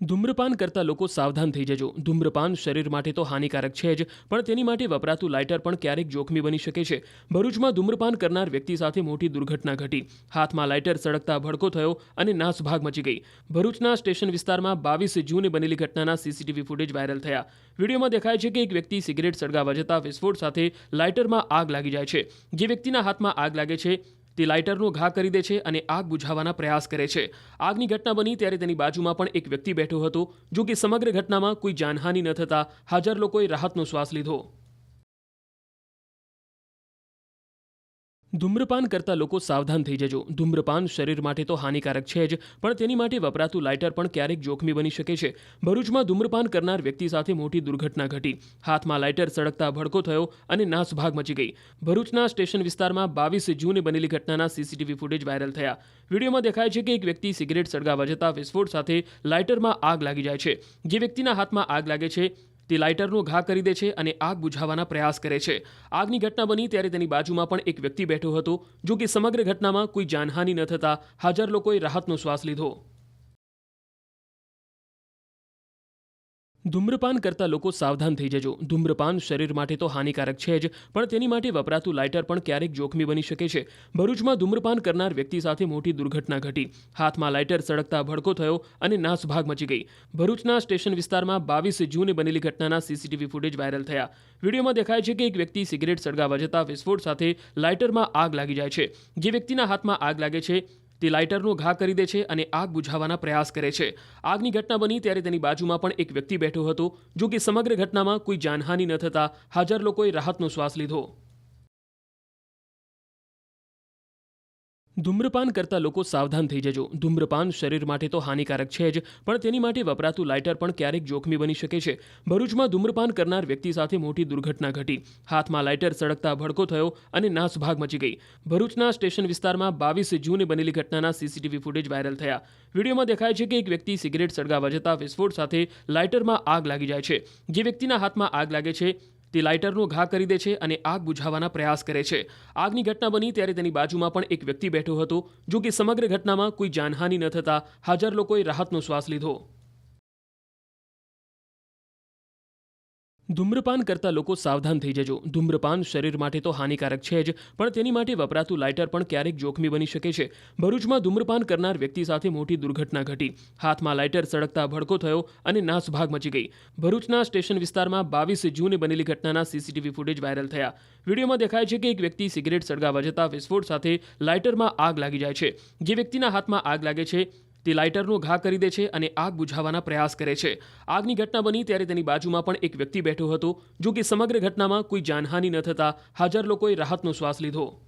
ધૂમ્રપાન કરતા લોકો સાવધાન થઈ જજો. ધૂમ્રપાન શરીર માટે તો હાનિકારક છે જ, પણ તેની માટે વપરાતું લાઇટર પણ ક્યારેક જોખમી બની શકે છે. ભરૂચમાં ધૂમ્રપાન કરનાર વ્યક્તિ સાથે મોટી દુર્ઘટના ઘટી. હાથમાં લાઇટર સળગતા ભડકો થયો અને નાસભાગ મચી ગઈ. ભરૂચના સ્ટેશન વિસ્તારમાં બાવીસ જૂને બનેલી ઘટનાના સીસીટીવી ફૂટેજ વાયરલ થયા. વિડીયોમાં દેખાય છે કે એક વ્યક્તિ સિગરેટ સળગાવવા જતા વિસ્ફોટ સાથે લાઇટરમાં આગ લાગી જાય છે. જે વ્યક્તિના હાથમાં આગ લાગે છે તે લાઇટરનો ઘા કરી દે છે અને આગ બુઝાવવાના પ્રયાસ કરે છે. આગની ઘટના બની ત્યારે તેની બાજુમાં પણ એક વ્યક્તિ બેઠો હતો, જો કે સમગ્ર ઘટનામાં કોઈ જાનહાનિ ન થતાં હાજર લોકોએ રાહતનો શ્વાસ લીધો. ધૂમ્રપાન કરતા લોકો સાવધાન થઈ જજો. ધૂમ્રપાન શરીર માટે તો હાનિકારક છે જ, પણ તેની માટે વપરાતું લાઇટર પણ ક્યારેક જોખમી બની શકે છે. ભરૂચમાં ધૂમ્રપાન કરનાર વ્યક્તિ સાથે મોટી દુર્ઘટના ઘટી. હાથમાં લાઇટર સળગતા ભડકો થયો અને નાસભાગ મચી ગઈ. ભરૂચના સ્ટેશન વિસ્તારમાં બાવીસ જૂને બનેલી ઘટનાના સીસીટીવી ફૂટેજ વાયરલ થયા. વિડીયોમાં દેખાય છે કે એક વ્યક્તિ સિગરેટ સળગાવવા જતા વિસ્ફોટ સાથે લાઇટરમાં આગ લાગી જાય છે. જે વ્યક્તિના હાથમાં આગ લાગે છે તે લાઇટરનો ઘા કરી દે છે અને આગ બુઝાવવાના પ્રયાસ કરે છે. આગની ઘટના બની ત્યારે તેની બાજુમાં પણ એક વ્યક્તિ બેઠો હતો, જો કે સમગ્ર ઘટનામાં કોઈ જાનહાનિ ન થતાં હાજર લોકોએ રાહતનો શ્વાસ લીધો. ધૂમ્રપાન કરતા લોકો સાવધાન થઈ જજો. ધૂમ્રપાન શરીર માટે તો હાનિકારક છે જ, પણ તેની માટે વપરાતું લાઇટર પણ ક્યારેક જોખમી બની શકે છે. ભરૂચમાં ધૂમ્રપાન કરનાર વ્યક્તિ સાથે મોટી દુર્ઘટના ઘટી. હાથમાં લાઇટર સળગતા ભડકો થયો અને નાસભાગ મચી ગઈ. ભરૂચના સ્ટેશન વિસ્તારમાં બાવીસ જૂને બનેલી ઘટનાના સીસીટીવી ફૂટેજ વાયરલ થયા. વિડીયોમાં દેખાય છે કે એક વ્યક્તિ સિગરેટ સળગાવવા જતા વિસ્ફોટ સાથે લાઇટરમાં આગ લાગી જાય છે. જે વ્યક્તિના હાથમાં આગ લાગે છે તે લાઇટરનો ઘા કરી દે છે અને આગ બુઝાવવાના પ્રયાસ કરે છે. આગની ઘટના બની ત્યારે તેની બાજુમાં પણ એક વ્યક્તિ બેઠો હતો, જો કે સમગ્ર ઘટનામાં કોઈ જાનહાનિ ન થતાં હાજર લોકોએ રાહતનો શ્વાસ લીધો. ધૂમ્રપાન કરતા લોકો સાવધાન થઈ જજો. ધૂમ્રપાન શરીર માટે તો હાનિકારક છે જ, પણ તેની માટે વપરાતું લાઇટર પણ ક્યારેક જોખમી બની શકે છે. ભરૂચમાં ધૂમ્રપાન કરનાર વ્યક્તિ સાથે મોટી દુર્ઘટના ઘટી. હાથમાં લાઇટર સળગતા ભડકો થયો અને નાસભાગ મચી ગઈ. ભરૂચના સ્ટેશન વિસ્તારમાં બાવીસ જૂને બનેલી ઘટનાના સીસીટીવી ફૂટેજ વાયરલ થયા. વિડીયોમાં દેખાય છે કે એક વ્યક્તિ સિગરેટ સળગાવવા જતા વિસ્ફોટ સાથે લાઇટરમાં આગ લાગી જાય છે. જે વ્યક્તિના હાથમાં આગ લાગે છે તે લાઇટરનો ઘા કરી દે છે અને આગ બુઝાવવાના પ્રયાસ કરે છે. આગની ઘટના બની ત્યારે તેની બાજુમાં પણ એક વ્યક્તિ બેઠો હતો, જો કે સમગ્ર ઘટનામાં કોઈ જાનહાનિ ન થતાં હાજર લોકોએ રાહતનો શ્વાસ લીધો. ધૂમ્રપાન કરતા લોકો સાવધાન થઈ જજો. ધૂમ્રપાન શરીર માટે તો હાનિકારક છે જ, પણ તેની માટે વપરાતું લાઇટર પણ ક્યારેક જોખમી બની શકે છે. ભરૂચમાં ધૂમ્રપાન કરનાર વ્યક્તિ સાથે મોટી દુર્ઘટના ઘટી. હાથમાં લાઇટર સળગતા ભડકો થયો અને નાસભાગ મચી ગઈ. ભરૂચના સ્ટેશન વિસ્તારમાં બાવીસ જૂને બનેલી ઘટનાના સીસીટીવી ફૂટેજ વાયરલ થયા. વિડીયોમાં દેખાય છે કે એક વ્યક્તિ સિગરેટ સળગાવવા જતા વિસ્ફોટ સાથે લાઇટરમાં આગ લાગી જાય છે. જે વ્યક્તિના હાથમાં આગ લાગે છે તે લાઇટરનો ઘા કરી દે છે અને આગ બુઝાવવાના પ્રયાસ કરે છે. આગની ઘટના બની ત્યારે તેની બાજુમાં પણ એક વ્યક્તિ બેઠો હતો, જો કે સમગ્ર ઘટનામાં કોઈ જાનહાનિ ન થતાં હાજર લોકોએ રાહતનો શ્વાસ લીધો.